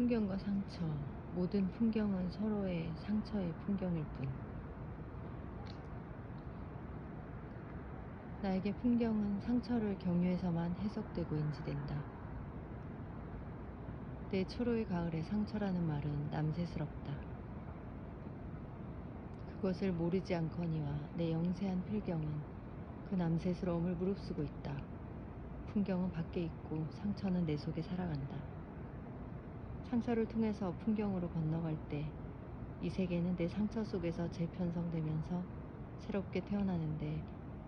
풍경과 상처, 모든 풍경은 서로의 상처의 풍경일 뿐. 나에게 풍경은 상처를 경유해서만 해석되고 인지된다. 내 초로의 가을에 상처라는 말은 남새스럽다. 그것을 모르지 않거니와 내 영세한 필경은 그 남새스러움을 무릅쓰고 있다. 풍경은 밖에 있고 상처는 내 속에 살아간다. 상처를 통해서 풍경으로 건너갈 때 이 세계는 내 상처 속에서 재편성되면서 새롭게 태어나는데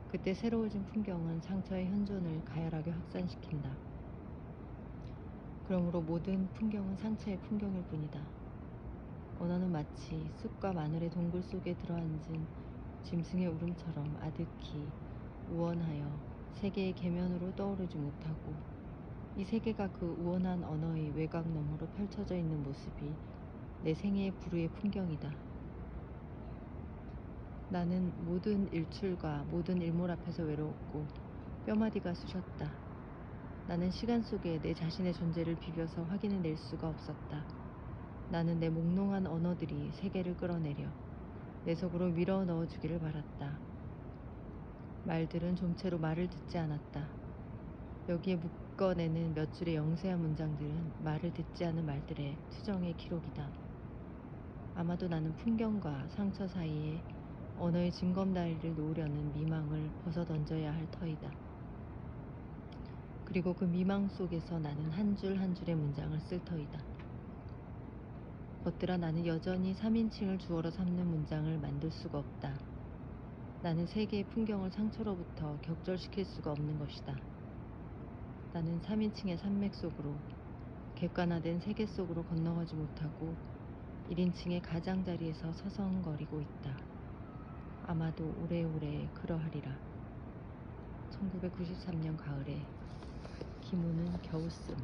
그때 새로워진 풍경은 상처의 현존을 가열하게 확산시킨다. 그러므로 모든 풍경은 상처의 풍경일 뿐이다. 언어는 마치 쑥과 마늘의 동굴 속에 들어앉은 짐승의 울음처럼 아득히 우원하여 세계의 계면으로 떠오르지 못하고 이 세계가 그 우원한 언어의 외곽 너머로 펼쳐져 있는 모습이 내 생애의 불후의 풍경이다. 나는 모든 일출과 모든 일몰 앞에서 외로웠고 뼈마디가 쑤셨다. 나는 시간 속에 내 자신의 존재를 비벼서 확인해낼 수가 없었다. 나는 내 몽롱한 언어들이 세계를 끌어내려 내 속으로 밀어 넣어주기를 바랐다. 말들은 좀채로 말을 듣지 않았다. 여기에 묶 어내는 몇 줄의 영세한 문장들은 말을 듣지 않은 말들의 투정의 기록이다. 아마도 나는 풍경과 상처 사이에 언어의 징검다리를 놓으려는 미망을 벗어 던져야 할 터이다. 그리고 그 미망 속에서 나는 한 줄한 줄의 문장을 쓸 터이다. 벗들아 나는 여전히 3인칭을 주어로 삼는 문장을 만들 수가 없다. 나는 세계의 풍경을 상처로부터 격절시킬 수가 없는 것이다. 나는 3인칭의 산맥 속으로 객관화된 세계 속으로 건너가지 못하고 1인칭의 가장자리에서 서성거리고 있다. 아마도 오래오래 그러하리라. 1993년 가을에 김우는 겨우 쓴